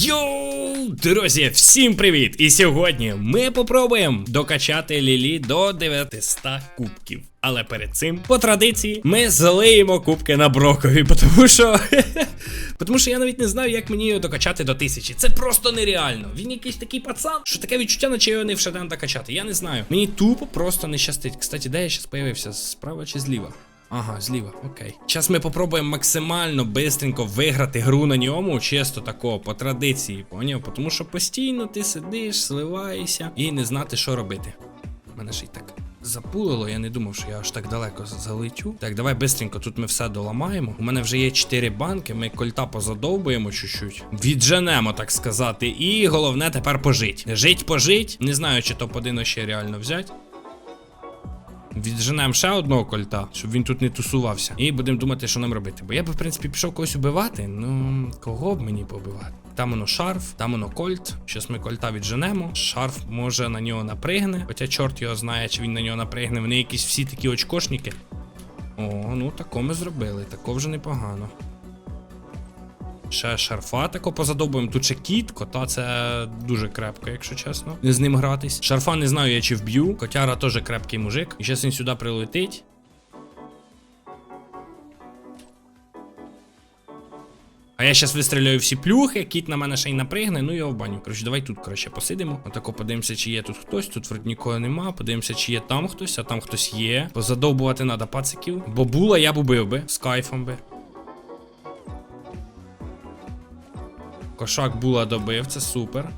Йоу, друзі, всім привіт! І сьогодні ми попробуємо докачати Лілі до 900 кубків. Але перед цим, по традиції, ми залиємо кубки на брокові, тому що. Тому що я навіть не знаю, як мені його докачати до тисячі. Це просто нереально. Він якийсь такий пацан, що таке відчуття, наче його не в докачати. Я не знаю. Мені тупо просто не щастить. Кстати, де я зараз появився? Справа чи зліва? Ага, зліва, окей. Зараз ми попробуємо максимально бистренько виграти гру на ньому, чисто такого, по традиції, поняв? Тому що постійно ти сидиш, сливаєшся і не знати, що робити. Мене ще й так запулило, я не думав, що я аж так далеко залетю. Так, давай бистренько, тут ми все доламаємо. У мене вже є 4 банки, ми кольта позадовбуємо чуть-чуть. Відженемо, так сказати. І головне тепер пожить. Жить пожить. Не знаю, чи топ-1 ще реально взяти. Відженемо ще одного кольта, щоб він тут не тусувався. І будемо думати, що нам робити. Бо я би, в принципі, пішов когось убивати. Ну, кого б мені побивати? Там воно шарф, там воно кольт. Щас ми кольта відженемо. Шарф може на нього напригне. Хоча чорт його знає, чи він на нього напригне. Вони якісь всі такі очкошники. О, ну тако ми зробили. Тако вже непогано. Ще шарфа тако позадобуємо. Тут ще кіт, кота це дуже крепко, якщо чесно. Не з ним гратись. Шарфа не знаю я чи вб'ю. Котяра теж крепкий мужик. І зараз він сюди прилетить. А я зараз вистріляю всі плюхи, кіт на мене ще й напригне, ну його в баню. Коротше, давай тут краще посидимо. Отако подивимося, чи є тут хтось. Тут вроді нікого нема. Подивимося, чи є там хтось, а там хтось є. Позадовбувати треба пациків. Бо була, я б убив би. З кайфом би. Кошак була добив, це супер.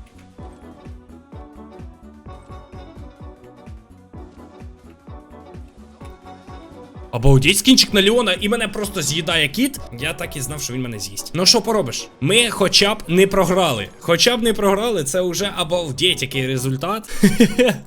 Обалдеть скінчик на Леона і мене просто з'їдає кіт. Я так і знав, що він мене з'їсть. Ну що поробиш? Ми хоча б не програли. Хоча б не програли, це вже обалдеть який результат.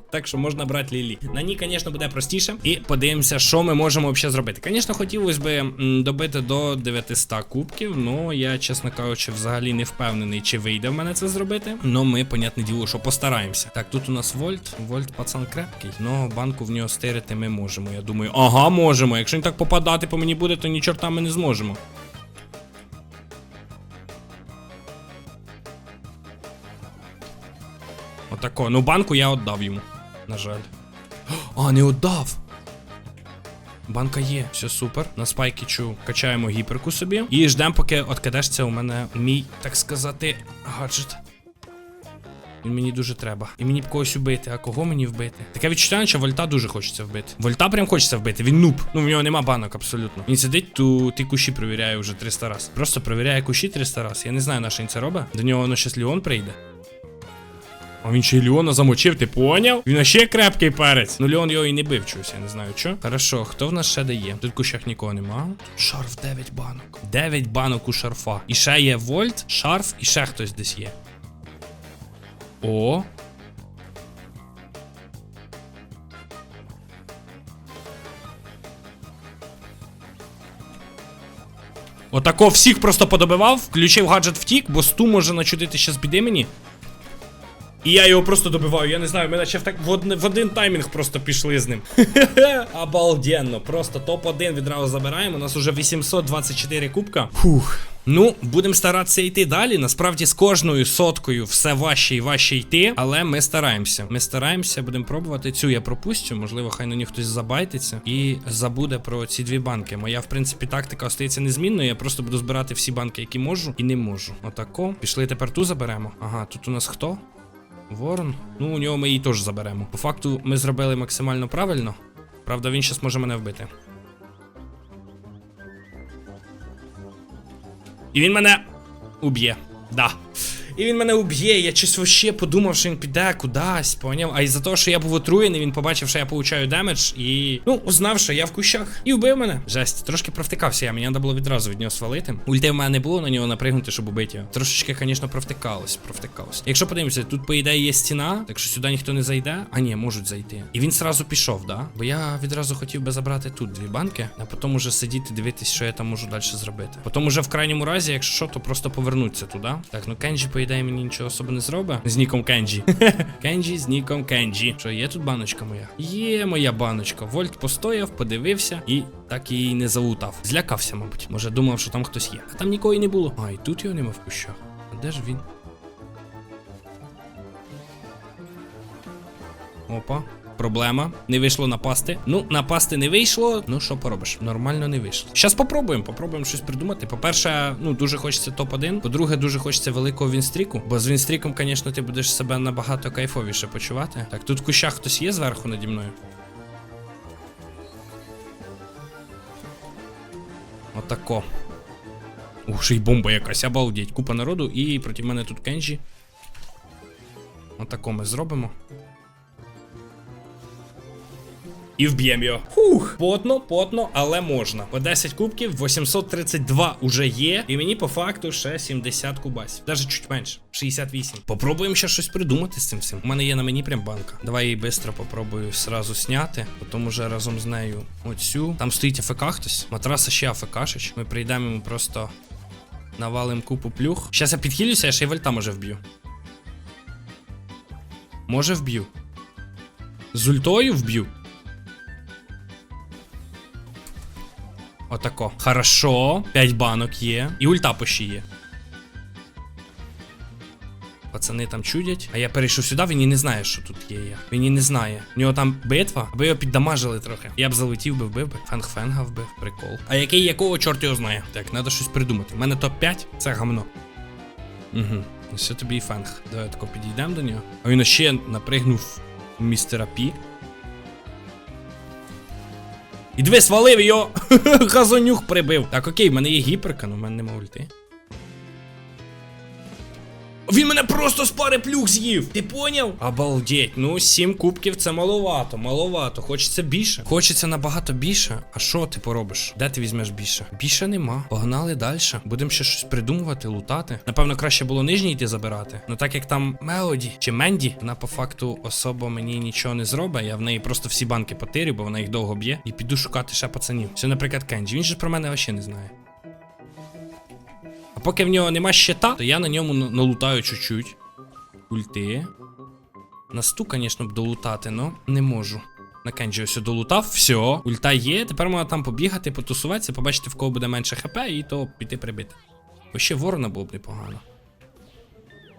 так що можна брати Лілі. На ній, звісно, буде простіше. І подивимося, що ми можемо взагалі зробити. Звісно, хотілося б добити до 900 кубків. Ну я, чесно кажучи, взагалі не впевнений, чи вийде в мене це зробити. Ну ми, понятне діло, що постараємося. Так, тут у нас Вольт. Вольт пацан крепкий. Ну, банку в нього стирити ми можемо. Я думаю, ага, можемо. Якщо він так попадати по мені буде, то ні чорта ми не зможемо. Отако. Ну, банку я віддав йому. На жаль. А, не віддав. Банка є, все супер. На спайкічу качаємо гіперку собі. І ждемо, поки откадешся у мене мій, так сказати, гаджет. Він мені дуже треба. І мені б когось убити. А кого мені вбити? Таке відчуття, що Вольта дуже хочеться вбити. Вольта прям хочеться вбити. Він нуб. Ну в нього нема банок абсолютно. Він сидить, ту ті кущі провіряє вже 300 раз. Просто провіряє кущі 300 раз. Я не знаю, на що він це робить. До нього воно щас Леон прийде. А він ще й Леона замочив, ти поняв? Він ще крепкий перець. Ну Леон його і не бив чогось, я не знаю що. Хорошо, хто в нас ще дає? Тут кущах нікого нема. Шарф 9 банок. 9 банок у шарфа. І ще є Вольт, шарф, і ще хтось десь є. О. Отако всіх просто подобивав, включив гаджет втік, бо сту може начудити ще з біди мені. І я його просто добиваю. Я не знаю, ми наче в так в один, в один таймінг просто пішли з ним. Обалденно. Просто топ-1 відразу забираємо. У нас уже 824 кубка. Фух. Ну, будемо старатися йти далі. Насправді з кожною соткою все важче і важче йти, але ми стараємося. Ми стараємося, будемо пробувати. Цю я пропустю. Можливо, хай на ній хтось забайтиться і забуде про ці дві банки. Моя, в принципі, тактика остається незмінною. Я просто буду збирати всі банки, які можу, і не можу. Отако. Пішли тепер ту заберемо. Ага, тут у нас хто? Ворон. Ну, у нього ми її теж заберемо. По факту, ми зробили максимально правильно. Правда, він щас може мене вбити. І він мене уб'є. Да. І він мене уб'є. Я щось вообще подумав, що він піде кудись, поняв? А із-за того, що я був отруєний, він побачив, що я получаю демедж і. Ну, узнав, що я в кущах. І вбив мене. Жесть, трошки провтикався я, мені треба було відразу від нього свалити. Ульти в мене не було на нього напригнути, щоб убити його. Трошечки, звісно, провтикалось, провтикалось. Якщо подивимося, тут, по ідеї, є стіна, так що сюди ніхто не зайде. А ні, можуть зайти. І він сразу пішов, да? Бо я відразу хотів би забрати тут дві банки, а потім уже сидіти, дивитись, що я там можу далі зробити. Потім уже в крайньому разі, якщо що, то просто повернуться туди. Так, ну Кенджі, по ідеї мені нічого особи не зробить. З ніком Кенджі. Кенджі з ніком Кенджі. Що є тут баночка моя? Є моя баночка. Вольт постояв, подивився і так її не залутав. Злякався, мабуть. Може, думав, що там хтось є. А там нікого і не було. А, і тут його нема в кущах. А де ж він? Опа. Проблема. Не вийшло напасти. Ну, напасти не вийшло. Ну, що поробиш? Нормально не вийшло. Щас попробуємо. Попробуємо щось придумати. По-перше, ну дуже хочеться топ-1. По-друге, дуже хочеться великого вінстріку. Бо з вінстріком, звісно, ти будеш себе набагато кайфовіше почувати. Так, тут в кущах хтось є зверху наді мною. Отако. Ух, ще й бомба якась, обалдеть. Купа народу, і проти мене тут Кенджі. Отако ми зробимо. І вб'ємо його. Хух, потно, потно, але можна. По 10 кубків, 832 уже є. І мені по факту ще 70 кубасів. Даже чуть менше. 68. Попробуємо ще щось придумати з цим всім. У мене є на мені прям банка. Давай її швидко попробую сразу зняти. Потім уже разом з нею оцю. Там стоїть АФК хтось. Матраса ще АФКшич. Ми прийдемо йому просто навалим купу плюх. Щас я підхилюся, я ще й вольта може вб'ю. Може вб'ю. З ультою вб'ю. Отако. Хорошо. 5 банок є. І ульта по ще є. Пацани там чудять. А я перейшов сюди, він і не знає, що тут є я. Він і не знає. У нього там битва, аби його піддамажили трохи. Я б залетів би, вбив би. Фенг-фенга вбив, прикол. А який якого чорт його знає? Так, треба щось придумати. У мене топ-5 це гамно. Угу. Ось тобі і фенг. Давай тако підійдемо до нього. А він ще напригнув містера Пі. І диви, свалив його! Газонюх прибив. Так, окей, в мене є гіперка, але в мене нема ульти. Він мене просто з пари плюх з'їв. Ти поняв? Обалдеть. Ну, сім кубків це маловато, маловато. Хочеться більше. Хочеться набагато більше. А що ти поробиш? Де ти візьмеш більше? Більше нема. Погнали далі. Будемо ще щось придумувати, лутати. Напевно, краще було нижній йти забирати. Ну так як там Мелоді чи Менді, вона по факту особо мені нічого не зробить. Я в неї просто всі банки потирю, бо вона їх довго б'є. І піду шукати ще пацанів. Це, наприклад, Кенджі. Він же про мене взагалі не знає. Поки в нього нема щита, то я на ньому налутаю чуть-чуть. Ульти. На сту, звісно, б долутати, но не можу. На Кенджі ось долутав, все, ульта є. Тепер можна там побігати, потусуватися, побачити, в кого буде менше хп, і то піти прибити. Бо ще ворона було б непогано.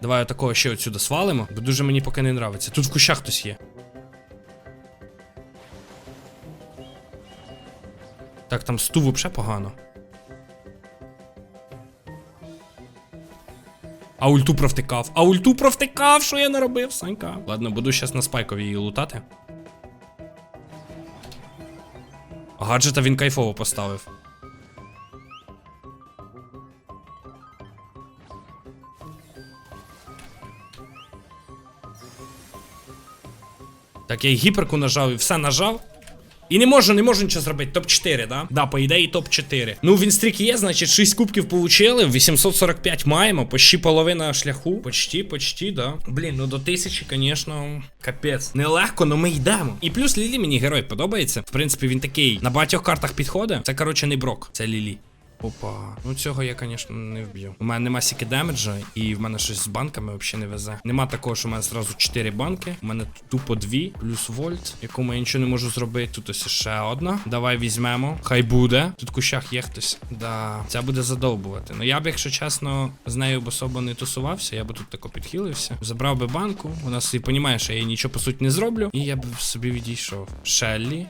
Давай отакого ще отсюди свалимо, бо дуже мені поки не нравиться. Тут в кущах хтось є. Так, там сту взагалі погано. А ульту провтикав. А ульту провтикав, що я наробив, Санька. Ладно, буду щас на спайкові її лутати. Гаджета він кайфово поставив. Так, я гіперку нажав і все нажав. І не можу, не можу нічого зробити. Топ-4, да? Да, по ідеї топ-4. Ну, він стрік є, значить, 6 кубків получили, 845 маємо, почти половина шляху. Почти, почти, да. Блін, ну до тисячі, звісно, капець. Нелегко, але ми йдемо. І плюс Лілі мені герой подобається. В принципі, він такий на багатьох картах підходить. Це, коротше, не брок, це Лілі. Опа, ну цього я, звісно, не вб'ю. У мене нема сіки демеджа, і в мене щось з банками взагалі не везе. Нема такого, що у мене зразу 4 банки. У мене тупо 2, плюс вольт, якому я нічого не можу зробити. Тут ось ще одна. Давай візьмемо. Хай буде. Тут в кущах є хтось. Да, це буде задовбувати. Ну я б, якщо чесно, з нею б особо не тусувався, я би тут тако підхилився. Забрав би банку. Вона собі понімає, що я їй нічого по суті не зроблю. І я б собі відійшов. Шеллі.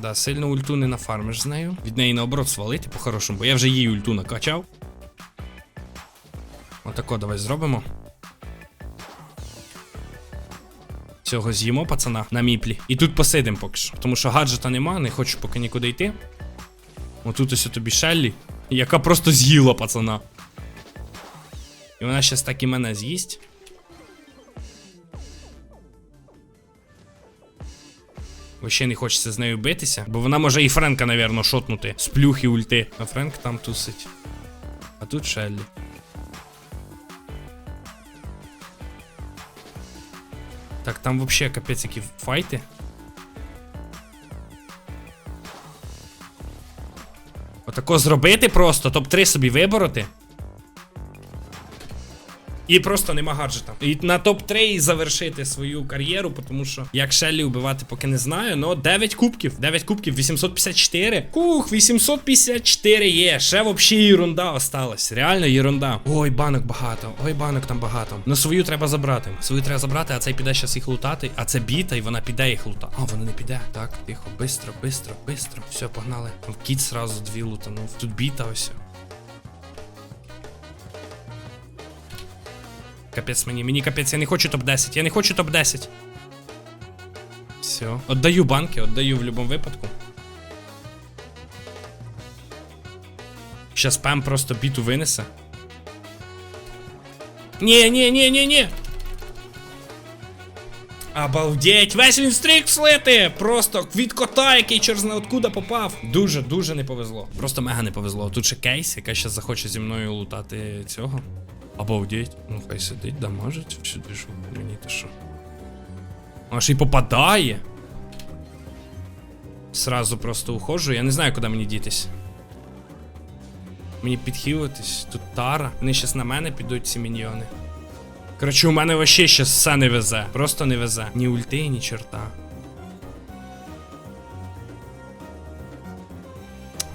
Да, сильно ульту не нафармиш з нею. Від неї наоборот свалити по-хорошому, бо я вже їй ульту накачав. Отако давай зробимо. Цього з'їмо, пацана, на міплі. І тут посидимо поки що. Тому що гаджета нема, не хочу поки нікуди йти. Отут ось тобі Шеллі, яка просто з'їла пацана. І вона щас так і мене з'їсть. Вообще не хочеться з нею битися, бо вона може і Френка, навірно, шотнути з плюхи ульти. А Френк там тусить. А тут Шеллі. Так, там вообще капець які файти. Отако зробити просто, топ-3 собі вибороти. І просто нема гаджета. І на топ-3 завершити свою кар'єру, тому що як Шеллі вбивати, поки не знаю. Ну, 9 кубків. 9 кубків, 854. Ух, 854 є. Ще взагалі єрунда осталась. Реально єрунда. Ой, банок багато. Ой, банок там багато. Ну свою треба забрати. Свою треба забрати, а цей піде зараз їх лутати. А це біта, і вона піде їх лутати. А, вона не піде. Так, тихо, бистро, бистро, бистро. Все, погнали. Кіт сразу дві лутанув. Тут біта ось. Капець мені, мені капець, я не хочу топ-10, я не хочу топ-10. Все. Отдаю банки, отдаю в будь-якому випадку. Щас пем просто біту винесе. Ні, ні, ні, ні, ні. Обалдеть, весь він стрік слити! Просто від кота, який через знає откуда попав. Дуже, дуже не повезло. Просто мега не повезло. Тут ще кейс, яка ще захоче зі мною лутати цього. Обалдеть. Ну хай сидить, да можуть. Сюди що мені то що. Аж і попадає. Сразу просто ухожу. Я не знаю, куди мені дітись. Мені підхилитись. Тут тара. Вони щас на мене підуть ці міньйони. Коротше, у мене вообще ще все не везе. Просто не везе. Ні ульти, ні чорта.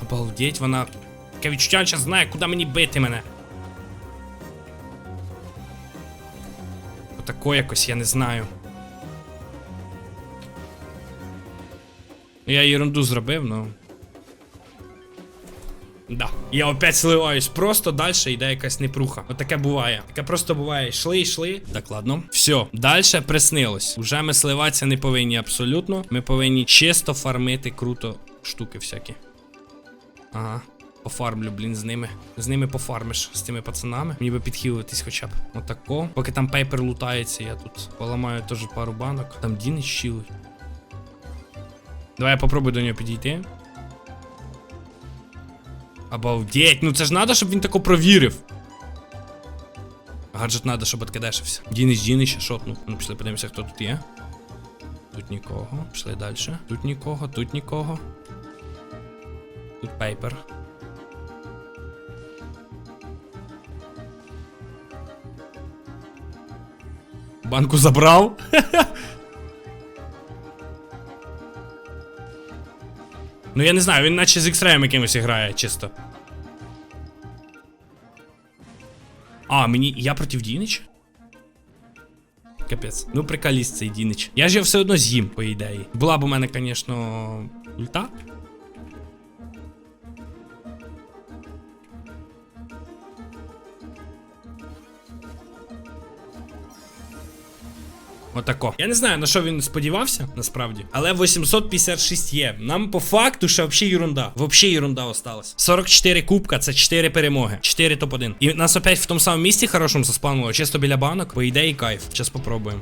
Обалдеть, вона. Таке відчуття зараз знає, куди мені бити мене. Отако якось, я не знаю. Я ерунду зробив, ну. Да. Я опять сливаюсь. Просто далі йде якась непруха. Отаке буває. Таке просто буває. Йшли, йшли. Так, ладно. Все, далі приснилось. Уже ми сливатися не повинні абсолютно. Ми повинні чисто фармити круто штуки всякі. Ага. Пофармлю, блін, з ними. З ними пофармиш з тими пацанами. Мені би підхилитись хоча б. Отако. Поки там пейпер лутається, я тут поламаю теж пару банок. Там Дінич щілить. Давай я попробую до нього підійти. Обалдеть, ну це ж надо, щоб він тако провірив. Гаджет надо, щоб откидешився. Дінич, Дінич, шотнув. Ну, пішли подивимося, хто тут є. Тут нікого. Пішли далі. Тут нікого, тут нікого. Тут пейпер. Банку забрав. Ну я не знаю, він наче з ікстреєм якимось грає, чисто. А, мені. Я проти Дінича? Капець. Ну, приколіст цей Дінич. Я ж його все одно з'їм, по ідеї. Була б у мене, звісно, ульта. Отако. Я не знаю, на що він сподівався, насправді. Але 856 є. Нам по факту ще взагалі ерунда. Взагалі ерунда осталась. 44 кубка, це 4 перемоги. 4 топ-1. І нас опять в тому самому місці хорошому заспавнило, чисто біля банок. По ідеї кайф. Зараз попробуємо.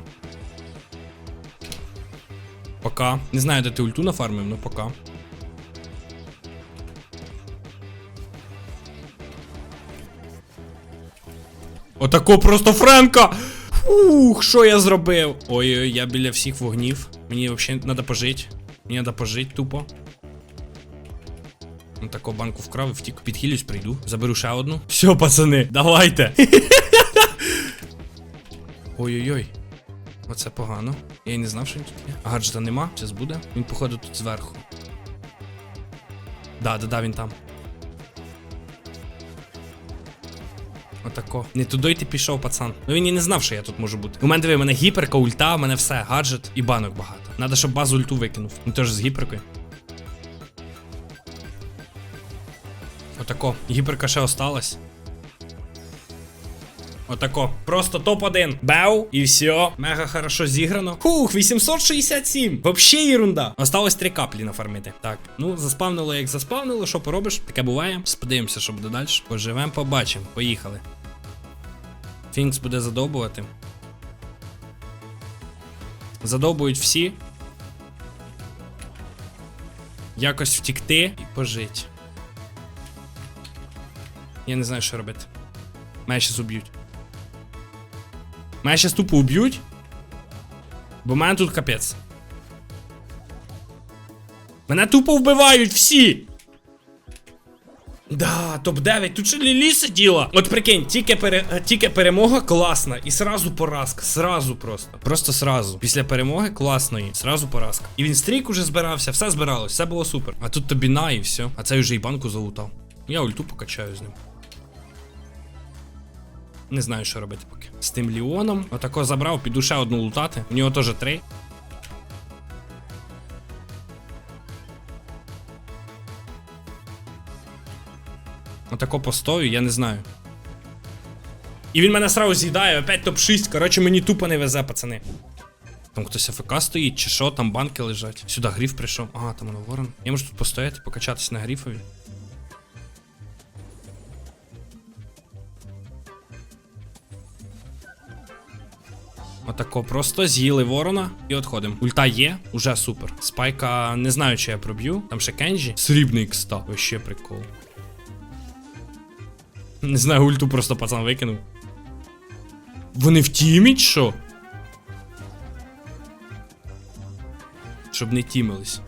Пока. Не знаю, де ти ульту нафармив, ну пока. Отако просто Френка! Ух, що я зробив? Ой-ой, я біля всіх вогнів. Мені взагалі треба пожити. Мені треба пожити тупо. Ну, таку банку вкрав і втік. Підхилюсь, прийду. Заберу ще одну. Все, пацани, давайте. Ой-ой-ой. Оце погано. Я й не знав, що він тут є. А гаджета нема. Зараз буде. Він, походу, тут зверху. Да, да, да, він там. Отако. Не туди ти пішов, пацан. Ну він і не знав, що я тут можу бути. У мене диви, мене гіперка, ульта, у мене все, гаджет і банок багато. Надо, щоб базу ульту викинув. Він теж з гіперкою. Отако. Гіперка ще осталась. Отако. Просто топ-1. Беу. І все. Мега хорошо зіграно. Хух, 867. Вообще ерунда. Осталось 3 каплі нафармити. Так. Ну, заспавнило, як заспавнило. Що поробиш? Таке буває. Сподивимося, що буде далі. Поживемо, побачимо. Поїхали. Фінкс буде задовбувати. Задовбують всі. Якось втікти і пожити. Я не знаю, що робити. Мене щас уб'ють. Мене щас тупо уб'ють. Бо мене тут капець. Мене тупо вбивають всі! Да, топ-9, тут ще Лілі сиділа. От прикинь, тільки, пере, е, тільки перемога класна, і сразу поразка. Сразу просто. Просто сразу. Після перемоги класної, сразу поразка. І він стрік уже збирався, все збиралось, все було супер. А тут тобі на і все. А цей вже і банку залутав. Я ульту покачаю з ним. Не знаю, що робити поки. З тим Ліоном. Отако забрав, піду ще одну лутати. У нього теж три. Отако постою, я не знаю. І він мене сразу з'їдає, опять топ-6. Коротше, мені тупо не везе, пацани. Там хтось АФК стоїть, чи що, там банки лежать. Сюди гріф прийшов. Ага, там воно ворон. Я можу тут постояти, покачатись на гріфові. Отако, просто з'їли ворона і отходимо. Ульта є, уже супер. Спайка не знаю, чи я проб'ю. Там ще Кенджі. Срібний кста. Вообще прикол. Не знаю, ульту просто пацан викинув. Вони в тімі, що? Щоб не тімились.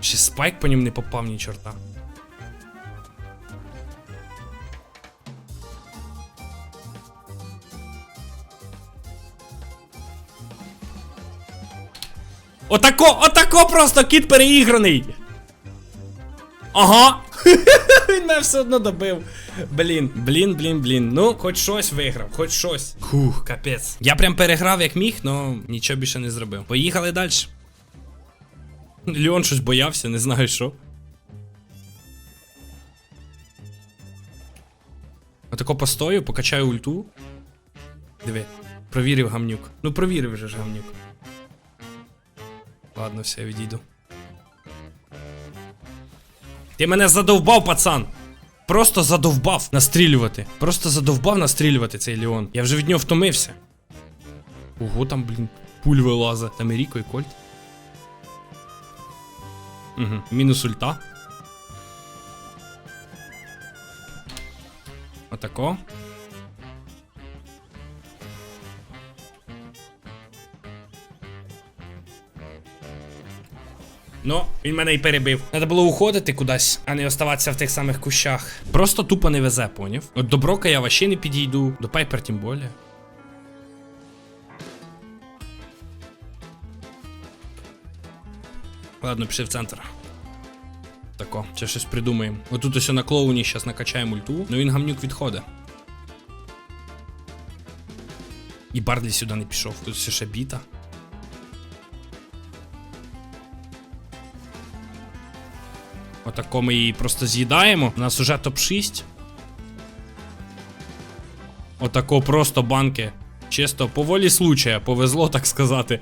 Ще спайк по ним не попав ні чорта. Отако, отако просто кіт переіграний. Ага. Він мене все одно добив. Блін, блін, блін, блін. Ну, хоч щось виграв, хоч щось. Хух, капець. Я прям переграв як міг, но нічого більше не зробив. Поїхали далі. Леон щось боявся, не знаю що. Отако постою, покачаю ульту. Диви, провірив гамнюк. Ну провірив вже ж гамнюк. Ладно, все, відійду. Ти мене задовбав, пацан! Просто задовбав настрілювати. Просто задовбав настрілювати цей Леон. Я вже від нього втомився. Ого, там, блін, пуль вилазить. Там і Ріко, і Кольт. Угу. Мінус ульта. Отако. Ну, він мене і перебив. Треба було уходити кудись, а не оставатися в тих самих кущах. Просто тупо не везе, поняв? От до Брока я вообще не підійду, до Пайпер тим более. Ладно, пішли в центр. Тако, ще щось придумаємо. Отут ось на клоуні зараз накачаємо ульту, ну він гамнюк відходить. І Барлі сюди не пішов. Тут ще біта. Отако ми її просто з'їдаємо. У нас уже топ-6. Отако просто банки. Чисто по волі случая, повезло, так сказати.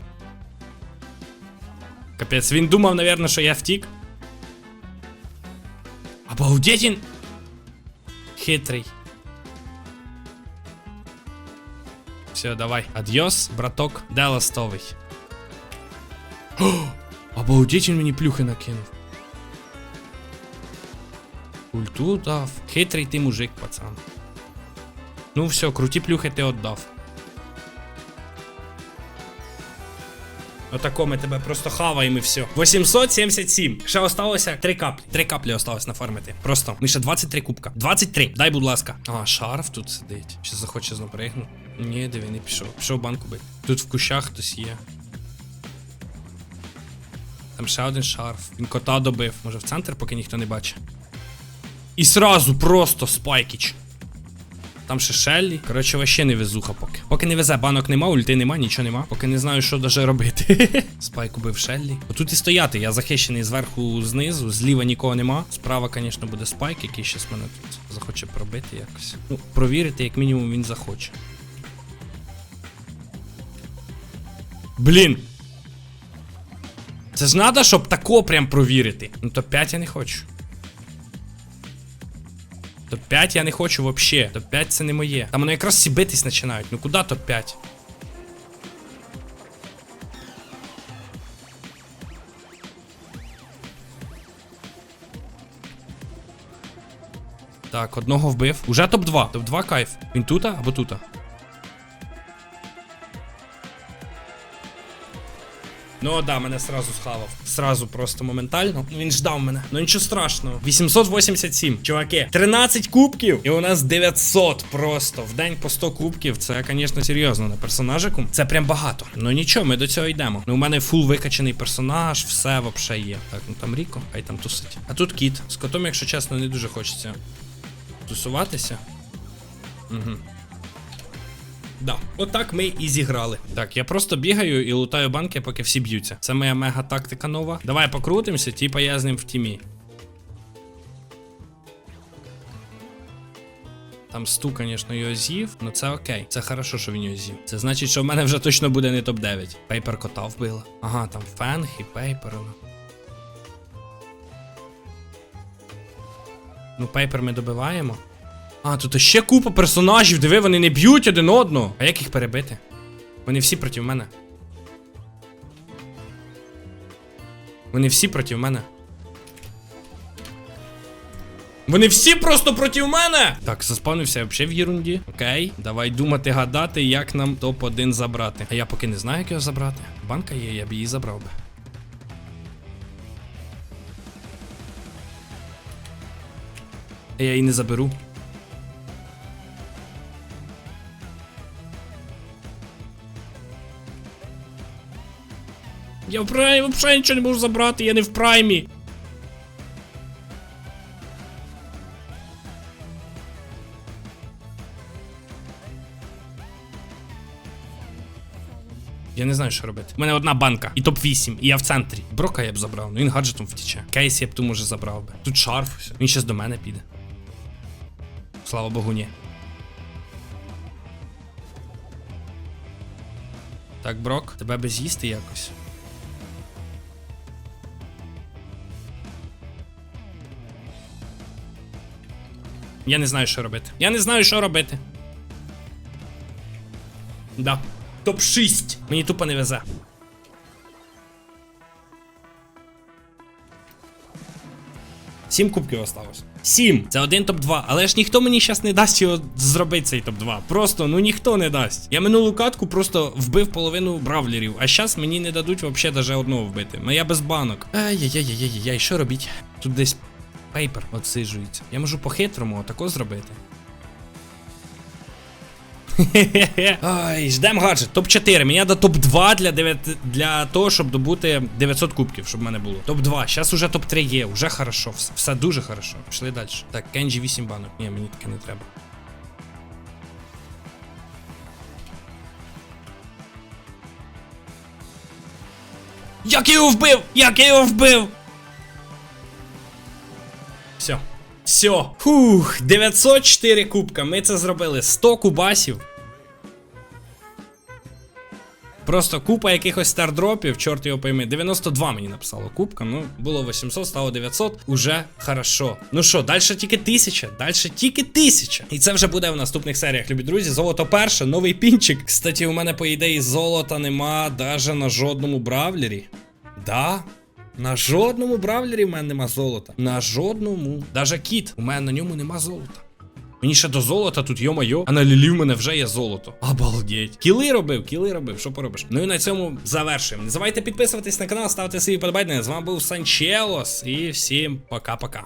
Капець, він думав, напевно, що я втік. Обалдеть він. Хитрий. Все, давай. Адьос, браток, де ластовий. Обалдеть він мені плюхи накинув. Ульту дав. Хитрий ти мужик, пацан. Ну все, круті плюхи ти отдав. Отако ми тебе просто хаваємо і все. 877. Ще осталося 3 каплі. 3 каплі осталось нафармити. Просто. Ми ще 23 кубка. 23. Дай, будь ласка. А, шарф тут сидить. Чи захоче знову перегнути? Ні, диви, не пішов. Пішов банку бити. Тут в кущах хтось є. Там ще один шарф. Він кота добив. Може в центр, поки ніхто не бачить. І сразу просто спайкіч. Там ще Шеллі. Коротше, вообще не везуха поки. Поки не везе, банок нема, ульти нема, нічого нема. Поки не знаю, що даже робити. Спайк убив Шеллі. Отут і стояти, я захищений зверху знизу, зліва нікого нема. Справа, звісно, буде спайк, який щас мене тут захоче пробити якось. Ну, провірити, як мінімум, він захоче. Блін. Це ж надо, щоб тако прям провірити. Ну то 5 я не хочу. Топ-5 я не хочу вообще. Топ-5 це не моє. Там воно якраз всі битись починають. Ну куди топ-5? Так, одного вбив. Уже топ-2. Топ-2 кайф. Він тута або тута? Ну да, мене сразу схавав. Сразу просто моментально. Ну, Він ждав мене. Ну нічого страшного. 887. Чуваки, 13 кубків. І у нас 900 просто. В день по 100 кубків. Це, звісно, серйозно на персонажику. Це прям багато. Ну нічого, ми до цього йдемо. Ну, у мене фул викачаний персонаж, все вообще є. Так, ну там Ріко, хай там тусить. А тут кіт. З котом, якщо чесно, не дуже хочеться тусуватися. Угу. Да, отак ми і зіграли. Так, я просто бігаю і лутаю банки, поки всі б'ються. Це моя мега тактика нова. Давай покрутимося, типа я з ним в тімі. Там сту, звісно, його з'їв, але це окей. Це хорошо, що він його з'їв. Це значить, що в мене вже точно буде не топ-9. Пейпер кота вбила. Ага, там фенг і пейпер. ну. Ну, пейпер ми добиваємо. А, тут ще купа персонажів, диви, вони не б'ють один одного. А як їх перебити? Вони всі проти мене. Вони всі проти мене. Вони всі просто проти мене! Так, заспавнився взагалі в єрунді. Окей, давай думати, гадати, як нам топ-1 забрати. А я поки не знаю, як його забрати. Банка є, я б її забрав би. Я її не заберу. Я в праймі взагалі нічого не можу забрати, я не в праймі. Я не знаю, що робити. У мене одна банка і топ-8, і я в центрі. Брока я б забрав, ну він гаджетом втіче. Кейс я б ту може забрав би. Тут шарф, все. Він щас до мене піде. Слава Богу, ні. Так, Брок, тебе би з'їсти якось. Я не знаю, що робити. Я не знаю, що робити. Да. Топ-6. Мені тупо не везе. Сім кубків осталось. Сім. Це один топ-2. Але ж ніхто мені зараз не дасть його зробити цей топ-2. Просто, ну ніхто не дасть. Я минулу катку просто вбив половину бравлерів, а зараз мені не дадуть взагалі даже одного вбити. Ну я без банок. Ай-яй-яй-яй-яй, що робіть? Тут десь пейпер отсиджується. Я можу по-хитрому отако зробити. Ай, ждем гаджет. Топ-4. Мені треба топ-2 для 9, для того, щоб добути 900 кубків, щоб в мене було. Топ-2. Зараз уже топ-3 є, вже хорошо. Все дуже хорошо. Пішли далі. Так, Кенджі 8 банок. Ні, мені таке не треба. Як я його вбив! Як я його вбив! Все. Все. Фух, 904 кубка. Ми це зробили. 100 кубасів. Просто купа якихось стардропів, чорт його пойми. 92 мені написало кубка. Ну, було 800, стало 900. Уже хорошо. Ну що, далі тільки 1000, далі тільки 1000. І це вже буде в наступних серіях, любі друзі. Золото перше, новий пінчик. Кстати, у мене, по ідеї, золота нема даже на жодному бравлері. Да. На жодному бравлері в мене нема золота. На жодному. Даже кіт. У мене на ньому нема золота. Мені ще до золота тут, йо-майо, а на лілі в мене вже є золото. Обалдеть. Кіли робив, кіли робив, що поробиш. Ну і на цьому завершуємо. Не забувайте підписуватись на канал, ставити свої подобання. З вами був Санчелос і всім пока-пока.